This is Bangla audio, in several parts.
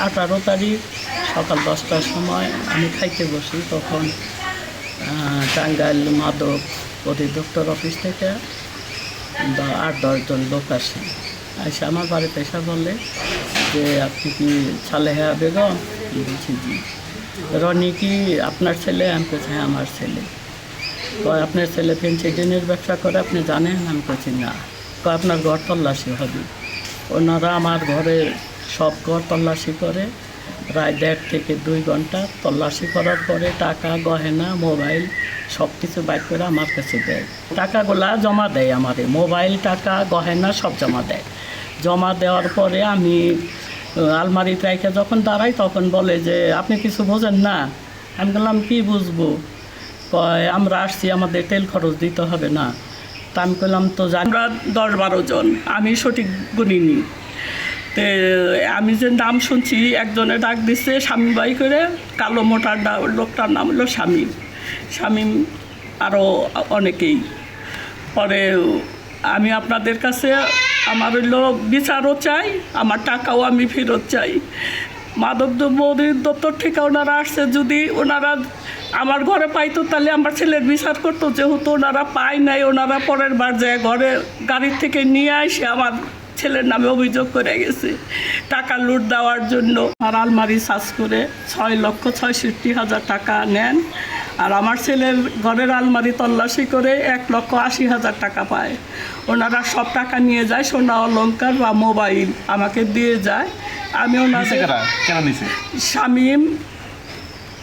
আঠারো তারিখ সকাল দশটার সময় আমি খাইতে বসি। তখন টাঙ্গাইল মাদক অধিদপ্তর অফিস থেকে দ- আট দশজন লোক আসে। এসে আমার বাড়িতে এসে বলে যে, আপনি কি সালেহা বেগম? বলছি, জি। রনি কি, আপনার ছেলে? আমি বলছি হ্যাঁ আমার ছেলে। কয়, আপনার ছেলে পেন্সিডিনের ব্যবসা করে, আপনি জানেন? আমি বলছি, না। আপনার ঘর তল্লাশি হবে। ওনারা আমার ঘরে সব ঘর তল্লাশি করে। প্রায় দেড় থেকে দুই ঘণ্টা তল্লাশি করার পরে টাকা গহেনা মোবাইল সব কিছু বাইর করে আমার কাছে দেয়। টাকাগুলা জমা দেয় আমারে। মোবাইল টাকা গহেনা সব জমা দেয়। জমা দেওয়ার পরে আমি আহ, আলমারিতে রেখে যখন দাঁড়াই তখন বলে যে আপনি কিছু বোঝেন না? আমি বললাম কী বুঝব? কয় আমরা আসছি আমাদের তেল খরচ দিতে হবে না। তা আমি বললাম তো আমরা দশ বারো জন। আমি সঠিক গুনিনি তে আমি যে নাম শুনছি, একজনে ডাক দিচ্ছে স্বামী বাই করে, কালো মোটার লোকটার নাম হলো শামীম শামীম আরও অনেকেই। পরে আমি আপনাদের কাছে আমার হইল বিচারও চাই, আমার টাকাও আমি ফেরত চাই। মাদক দ্রব্য দপ্তর থেকে ওনারা আসছে, যদি ওনারা আমার ঘরে পাইতো তাহলে আমার ছেলের বিচার করতো, যেহেতু ওনারা পায় নাই, ওনারা পরের বার যায় ঘরে গাড়ির থেকে নিয়ে আসে আমার ছেলের নামে অভিযোগ করে গেছে। টাকা লুট দেওয়ার জন্য। আর আলমারি সার্চ করে ছয় লক্ষ ছয়ষট্টি হাজার টাকা নেন। আর আমার ছেলের ঘরের আলমারি তল্লাশি করে এক লক্ষ আশি হাজার টাকা পায়। ওনারা সব টাকা নিয়ে যায় সোনা অলঙ্কার বা মোবাইল আমাকে দিয়ে যায়। আমি ওনাদের শামীম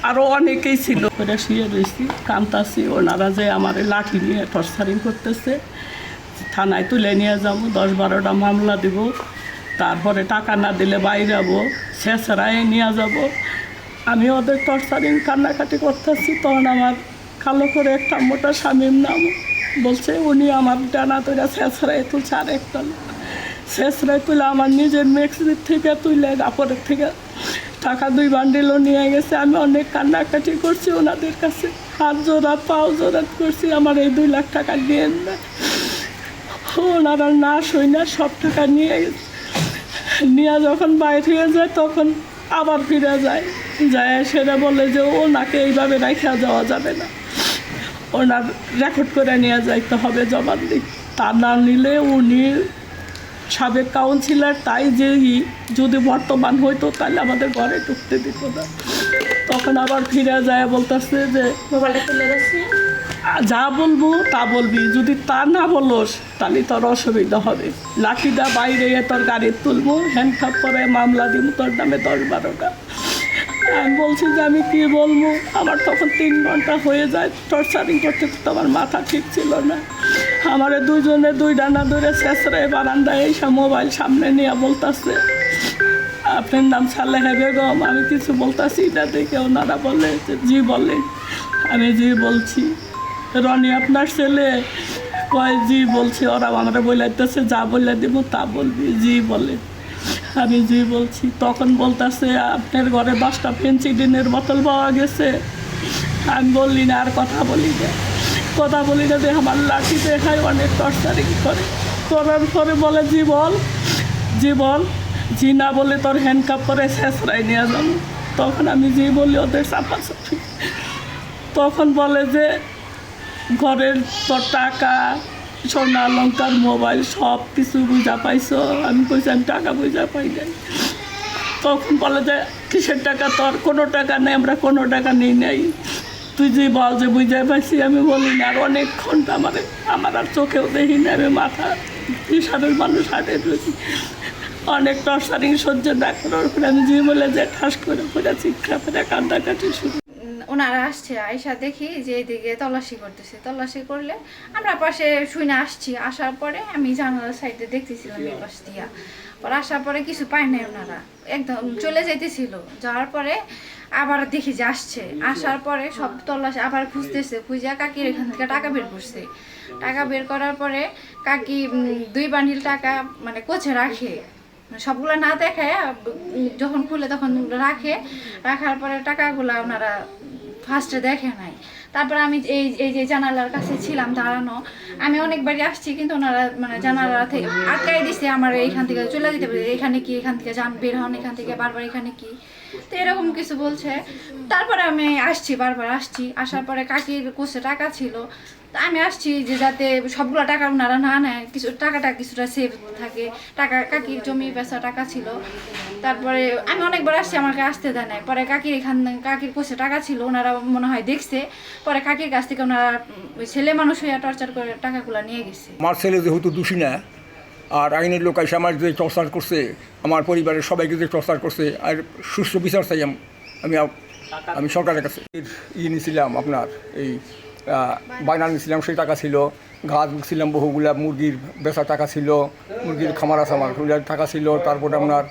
আরও অনেকেই ছিল। করে শুয়ে রয়েছি কান্তাছি ওনারা যে আমার লাঠি নিয়ে টর্চারিং করতেছে। থানায় তুলে নিয়ে যাব, দশ বারোটা মামলা দিব, তারপরে টাকা না দিলে বাইরে যাব শেষরায় নিয়ে যাব। আমি ওদের টর্চারিং কান্নাকাটি করতেছি, তখন আমার কালো করে একটা মোটা স্বামীর নাম বলছে, উনি আমার ডানা তৈরা শেষরায় তুলছে আর একটা শেষরায় তুলে আমার নিজের মেক্সির থেকে তুলে, কাপড়ের থেকে টাকা দুই বান্ডিলও নিয়ে গেছে। আমি অনেক কান্নাকাটি করছি ওনাদের কাছে। হাত জোড়া, পাও জোড়া করছি, আমার এই দুই লাখ টাকা দিয়ে না ওনারা না সই না, সব টাকা নিয়ে নিয়ে যখন বাইরে হয়ে যায়, তখন আবার ফিরে যায়। যায় সেটা বলে যে, ওনাকে এইভাবে রাখা যাওয়া যাবে না। ওনার রেকর্ড করে নিয়ে যাইতে হবে জবানদি তা না নিলে উনি সাবেক কাউন্সিলর তাই যে যদি বর্তমান হইতো, তাহলে আমাদের ঘরে ঢুকতে দিত না। তখন আবার ফিরে যায় বলতেছে যে, মোবাইলটা আ- যা বলব তা বলবি। যদি তা না বলোস, তাহলে তোর অসুবিধা হবে। লাঠিটা বাইরে তোর গাড়ি তুলবো হ্যান্ডকাপ করে মামলা দিব, তোর নামে দশ বারোটা আমি বলছি যে আমি কি বলব? আমার তখন তিন ঘণ্টা হয়ে যায় টর্চারিং করতে, তো আমার মাথা ঠিক ছিল না। আমার দুইজনে দুই ডানা ধরে শেষরে বারান্দায় এসে মোবাইল সামনে নিয়ে বলতেছে, আপনার নাম সালেহা বেগম, আমি কিছু বলতেছি এটা দেখে ওনারা বলে যে, জি বলে। আমি জি বলছি। রনি আপনার ছেলে। কয়, জি বলছে, ওরা আমরা বলাইতেছে যা বলে দিব তা বলবি, জি বলে। আমি জি বলছি, তখন বলতেছে, আপনার ঘরে দশটা ফেন্সিডিনের বোতল পাওয়া গেছে। আমি বললি, না, আর কথা বলি না। কথা বলি না যে আমার লাঠি দেখায় অনেক টর্চারিং করে। করার পরে বলে, জি বল জি বল, জি না বলে তোর হ্যান্ডকাপ করে শেষরাই নিয়ে যাব। তখন আমি জি বলি ওদের চাপাচাপি তখন বলে যে ঘরের তোর টাকা, সোনা লঙ্কার মোবাইল, সব কিছু বুঝা পাইছো। আমি কইছি, আমি টাকা বুঝা পাই নাই। তখন বলে যে, কিসের টাকা? তোর কোনো টাকা নেই, আমরা কোনো টাকা নেই নাই। তুই যে বল যে বুঝে পাইছি, আমি বলি না। আর অনেকক্ষণ আমার আমার আর চোখেও দেখি না, আমি মাথা ইশারের মানুষ হাটে রয়েছি অনেক টর্চারিং সহ্য না করার পরে আমি যে বলে যে ঠাস করে পড়ে শিক্ষা ফেরে কান্দাকাটি শুরু ওনারা আসছে আয়সা দেখি যে এদিকে তল্লাশি করতেছে। তল্লাশি করলে আমরা পাশে শুনে আসছি। আসার পরে আমি জানালার সাইডে দেখতেছিলাম এই পাশ দিয়া। পরে আসার পরে কিছু পাই নাই ওনারা। একদম চলে যাইতেছিল। যাওয়ার পরে আবার দেখি যে আসছে। আসার পরে সব তল্লাশি আবার খুঁজতেছে। খুঁজে কাকির এখান থেকে টাকা বের করছে। টাকা বের করার পরে কাকি দুই বান্ডিল টাকা মানে কোচে রাখে। সবগুলো না দেখায় যখন খুলে তখন রাখে। রাখার পরে টাকাগুলা ওনারা ফার্স্টে দেখে নাই। তারপরে আমি এই এই যে জানালার কাছে ছিলাম দাঁড়ানো, আমি অনেকবারই আসছি, কিন্তু ওনারা মানে জানালা থেকে আটকাই দিছে, আমার এইখান থেকে চলে যেতে পারে। এখানে কি, এখান থেকে যান, বের হন, এখান থেকে বারবার এখানে কি? তো এরকম কিছু বলছে। তারপরে আমি আসছি বারবার, আসছি। আসার পরে কাকির কোষে টাকা ছিল। তা আমি আসছি যে যাতে সবগুলো টাকা ওনারা না নেয়, কিছু টাকাটা কিছুটা সেভ থাকে। টাকা, কাকির জমি বেচা টাকা ছিল। তারপরে আমি অনেকবার আসছি, আমাকে আসতে দেয় পরে কাকির এখান, কাকির কোষে টাকা ছিল, ওনারা মনে হয় দেখছে। পরে কাকির কাছ থেকে ওনারা ছেলে মানুষ হয়ে টর্চার করে টাকাগুলো নিয়ে গেছে। আমার ছেলে যেহেতু দোষী না আর আইনের লোক এসে আমার যে টর্চার করছে, আমার পরিবারের সবাইকে যে টর্চার করছে, আর সুস্থ বিচার চাই আমি আমি সরকারের কাছে ইয়ে নিয়েছিলাম আপনার এই বায়না নিয়েছিলাম সেই টাকা ছিল। ঘাস ছিলাম বহুগুলা, মুরগির বেচা টাকা ছিল, মুরগির খামার আছে আমার টাকা ছিল। তারপরে আপনার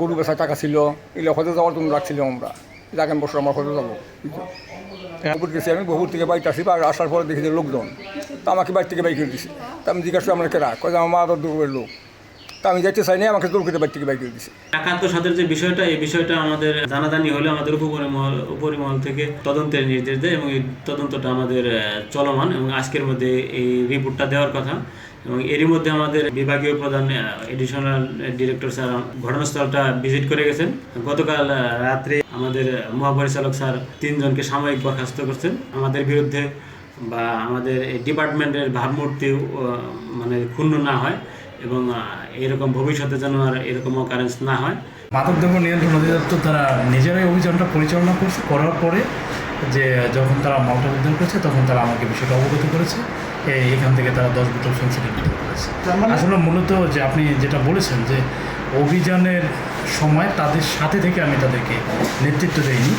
গরু বেচা টাকা ছিল। এগুলো হতে যাওয়ার জন্য রাখছিলাম আমরা। যাকে বছর আমার হতে যাব। বহুত গেছি আমি বহুত থেকে বাড়িতে আসি আর আসার পরে দেখি যে লোকজন। তা আমাকে বাড়ি থেকে বাইক করে দিছে। তা আমি জিজ্ঞাসা আমরা কেরা? কয়ে আমার মা তো দূরের লোক। তা আমি যাইতে চাই না আমাকে দূর করে বাড়ি থেকে বাইক করে দিছে। টাকা আত্মসাতের যে বিষয়টা, এই বিষয়টা আমাদের জানাজানি হলে আমাদের উপপরিমহল উপরিমহল থেকে তদন্তের নির্দেশ দেয় এবং এই তদন্তটা আমাদের চলমান এবং আজকের মধ্যে এই রিপোর্টটা দেওয়ার কথা। এবং এরই মধ্যে আমাদের বিভাগীয় প্রধান এডিশনাল ডিরেক্টর স্যার ঘটনাস্থলটা ভিজিট করে গেছেন। গতকাল রাত্রে আমাদের মহাপরিচালক স্যার তিনজনকে সাময়িক বরখাস্ত করছেন। আমাদের বিরুদ্ধে বা আমাদের ডিপার্টমেন্টের ভাবমূর্তি মানে ক্ষুণ্ণ না হয় এবং এরকম ভবিষ্যতে যেন আর এরকম অকারেন্স না হয়। মাদকদ্রব্য নিয়ন্ত্রণ অধিদপ্তর তারা নিজেরাই অভিযানটা পরিচালনা করছে। করার পরে যখন তারা মালটা উদ্ধার করেছে তখন তারা আমাকে বিষয়টা অবগত করেছে। এখান থেকে তারা দশ বোতল ফেন্সিডিল বিতরণ করেছে। আসলে মূলত যে আপনি যেটা বলেছেন যে অভিযানের সময় তাদের সাথে থেকে আমি তাদেরকে নেতৃত্ব দেইনি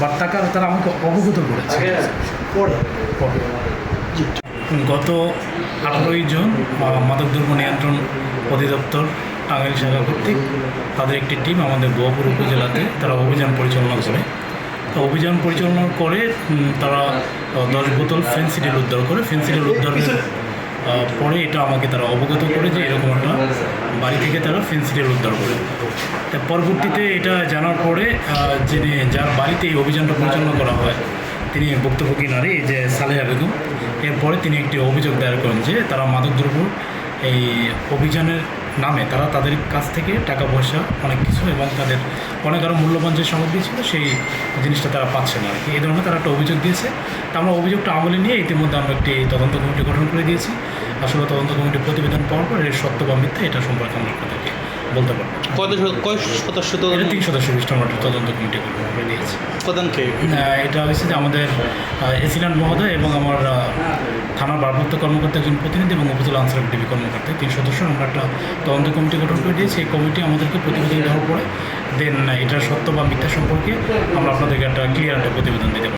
বা টাকা তারা আমাকে অবগত করেছে। পরে। গত আঠারোই জুন মাদকদ্রব্য নিয়ন্ত্রণ অধিদপ্তর টাঙ্গাইল শাখা কর্তৃক তাদের একটি টিম আমাদের গোয়াপুর উপজেলাতে তারা অভিযান পরিচালনা করে। অভিযান পরিচালনা করে তারা দশ বোতল ফেন্সিডিল উদ্ধার করে, ফেন্সিডিল উদ্ধারের পরে এটা আমাকে তারা অবগত করে যে এরকম একটা বাড়ি থেকে তারা ফেন্সিডিল উদ্ধার করে। তা পরবর্তীতে এটা জানার পরে যিনি যার বাড়িতে এই অভিযানটা পরিচালনা করা হয়, তিনি বক্তব্যকী নারী যে সালেহা বেগম, এরপরে তিনি একটি অভিযোগ দায়ের করেন যে তারা মাদকদ্রব্য এই অভিযানের নামে, তারা তাদের কাছ থেকে টাকা পয়সা অনেক কিছু এবং তাদের অনেক আরও মূল্যবান যে সামগ্রী ছিল, সেই জিনিসটা তারা পাচ্ছে না আর কি এই ধরনের তারা একটা অভিযোগ দিয়েছে। তা আমরা অভিযোগটা আমলে নিয়ে ইতিমধ্যে আমরা একটি তদন্ত কমিটি গঠন করে দিয়েছি। আসলে তদন্ত কমিটির প্রতিবেদন পাওয়ার পর এর সত্য বা মিথ্যা এটা সম্পর্কে আমরা আপনাদেরকে বলতে পারব কত কয় সদস্য এটা তিন বিশিষ্ট আমরা তদন্ত কমিটি করে দিয়েছি প্রধানকে এটা হয়েছে যে আমাদের এসিডেন্ট মহোদয় এবং আমার থানার ভারপ্রাপ্ত কর্মকর্তা একজন প্রতিনিধি এবং উপজেলা আনসার ডিবি কর্মকর্তা। তিন সদস্য আমরা একটা তদন্ত কমিটি গঠন করে দিয়েছি। এই কমিটি আমাদেরকে প্রতিবেদন দেওয়ার পরে দেন এটার সত্য বা মিথ্যা সম্পর্কে আমরা আপনাদেরকে একটা ক্লিয়ার একটা প্রতিবেদন দিতে পারি